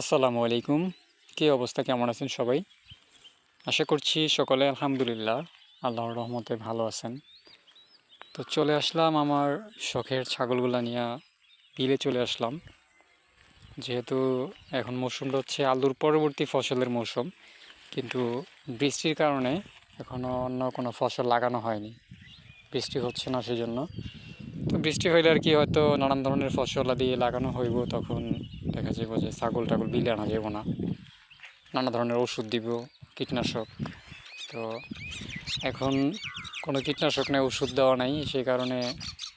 আসসালামু আলাইকুম। কী অবস্থা? কেমন আছেন সবাই? আশা করছি সকলে আলহামদুলিল্লাহ আল্লাহর রহমতে ভালো আছেন। তো চলে আসলাম আমার শখের ছাগলগুলা নিয়ে বিলে চলে আসলাম। যেহেতু এখন মৌসুমটা হচ্ছে আলুর পরবর্তী ফসলের মৌসুম, কিন্তু বৃষ্টির কারণে এখনও অন্য কোনো ফসল লাগানো হয়নি। বৃষ্টি হচ্ছে না সেজন্য। তো বৃষ্টি হইলে আর কি হয়তো নানান ধরনের ফসল দিয়ে লাগানো হইব, তখন দেখা যাবে যে ছাগল টাগল বিলে আনা যাব না। নানা ধরনের ওষুধ দিব, কীটনাশক। তো এখন কোনো কীটনাশক নেই, ওষুধ দেওয়া নাই, সেই কারণে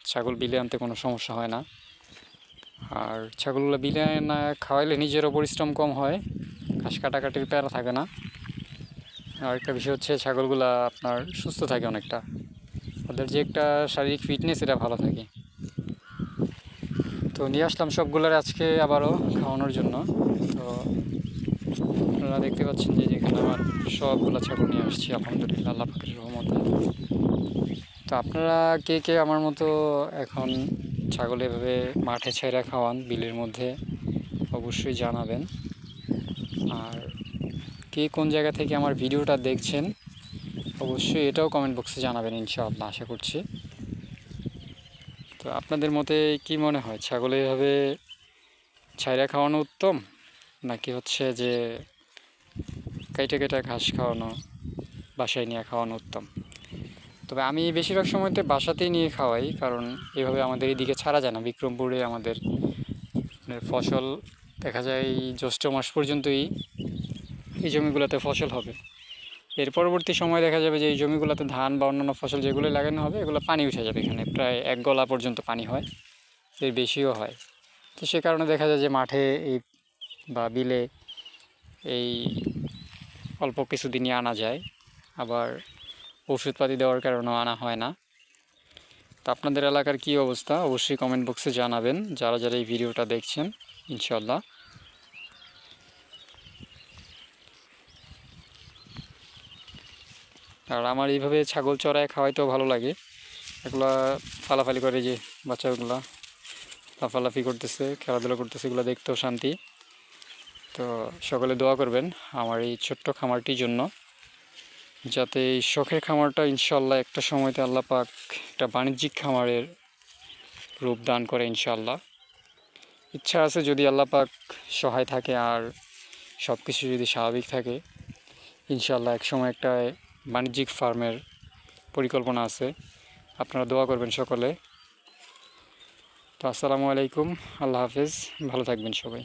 ছাগল বিলে আনতে কোনো সমস্যা হয় না। আর ছাগলগুলো বিলে না খাওয়াইলে নিজেরও পরিশ্রম কম হয়, ঘাস কাটাকাটির প্যারা থাকে না। আর একটা বিষয় হচ্ছে ছাগলগুলা আপনার সুস্থ থাকে অনেকটা। ওদের যে একটা শারীরিক ফিটনেস এটা ভালো থাকে। তো নিয়ে আসলাম সবগুলোর আজকে আবারও খাওয়ানোর জন্য। তো আপনারা দেখতে পাচ্ছেন যে যেখানে আমার সবগুলো ছাগল নিয়ে আসছি, আলহামদুলিল্লাহ, আল্লাহ পাখির রহমতে। তো আপনারা কে কে আমার মতো এখন ছাগল এভাবে মাঠে ছেড়ে খাওয়ান বিলের মধ্যে, অবশ্যই জানাবেন। আর কে কোন জায়গা থেকে আমার ভিডিওটা দেখছেন অবশ্যই এটাও কমেন্ট বক্সে জানাবেন ইনশাআল্লাহ, আশা করছি। তো আপনাদের মতে কি মনে হয়, ছাগল এভাবে ছাইরা খাওয়ানো উত্তম? নাকি হচ্ছে যে কেটে কেটে ঘাস খাওয়ানো, বাসায় নিয়ে খাওয়ানো উত্তম? তবে আমি বেশিরভাগ সময়তে বাসাতেই নিয়ে খাওয়াই, কারণ এভাবে আমাদের এদিকে ছাড়া যায় না। বিক্রমপুরে আমাদের ফসল দেখা যায় জ্যৈষ্ঠ মাস পর্যন্তই এই জমিগুলোতে ফসল হবে। এর পরবর্তী সময় দেখা যাবে যে এই জমিগুলোতে ধান বা অন্যান্য ফসল যেগুলো লাগানো হবে, এগুলো পানি উঠে যাবে এখানে। প্রায় এক গলা পর্যন্ত পানি হয়, এর বেশিও হয়। তো সে কারণে দেখা যায় যে মাঠে এই বা বিলে এই অল্প কিছু দিনই আনা যায়। আবার ওষুধপাতি দেওয়ার কারণেও আনা হয় না। তো আপনাদের এলাকার কী অবস্থা? অবশ্যই কমেন্ট বক্সে জানাবেন। যারা যারা এই ভিডিওটা দেখছেন ইনশাল্লাহ আর আমার এইভাবে ছাগল চড়ায় খাওয়াইতেও ভালো লাগে। এগুলা ফালাফালি করে যে বাচ্চাগুলা লাফালাফি করতেছে, খেলাধুলা করতেছে, এগুলো দেখতেও শান্তি। তো সকলে দোয়া করবেন আমার এই ছোট্ট খামারটির জন্য, যাতে এই শখের খামারটা ইনশাল্লাহ একটা সময়তে আল্লাহ পাক একটা বাণিজ্যিক খামারের রূপ দান করে ইনশাল্লাহ ইচ্ছা আছে যদি আল্লাহ পাক সহায় থাকে আর সব কিছু যদি স্বাভাবিক থাকে ইনশাল্লাহ একসময় একটা বাণিজ্যিক ফার্মের পরিকল্পনা আছে। আপনারা দোয়া করবেন সকলে। তো আসসালামু আলাইকুম, আল্লাহ হাফেজ, ভালো থাকবেন সবাই।